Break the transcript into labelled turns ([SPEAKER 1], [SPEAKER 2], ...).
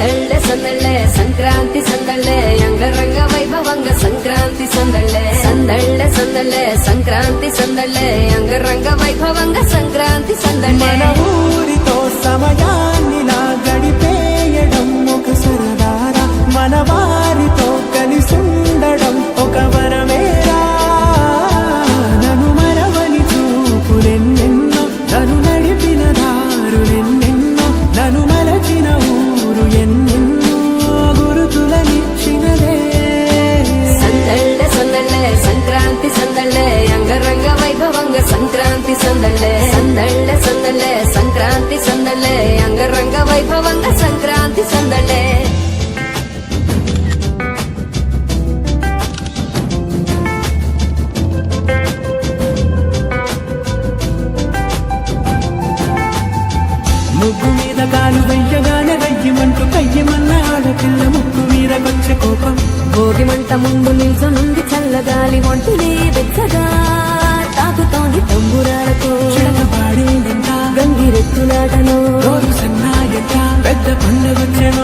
[SPEAKER 1] ಸಂದಳ್ಳೆ ಸಂದಳ್ಳೆ ಸಂಕ್ರಾಂತಿ ಸಂದಳ್ಳೆ ಅಂಗರಂಗ ವೈಭವಂಗ ಸಂಕ್ರಾಂತಿ ಸಂದಳ್ಳೆ ಸಂದಳ್ಳೆ ಸಂದಳ್ಳೆ ಸಂಕ್ರಾಂತಿ ಸಂದಳ್ಳೆ ಅಂಗರಂಗ
[SPEAKER 2] ವೈಭವಂಗ ಸಂಕ್ರಾಂತಿ కాలు వెయ్యగానే రయ్యమంటూ కయ్యమన్న ఆడపిల్ల ముక్కు వచ్చే కోపం.
[SPEAKER 1] భోగి మంట ముందు నిల్చునుంది చల్లగాలి ఒంటిని వెచ్చగా తాకుతోంది తంబురాలతో.
[SPEAKER 2] పాడిందంట
[SPEAKER 1] గంగిరెత్తులాటలో.
[SPEAKER 2] సన్నాయంట? పెద్ద ముస్తాబు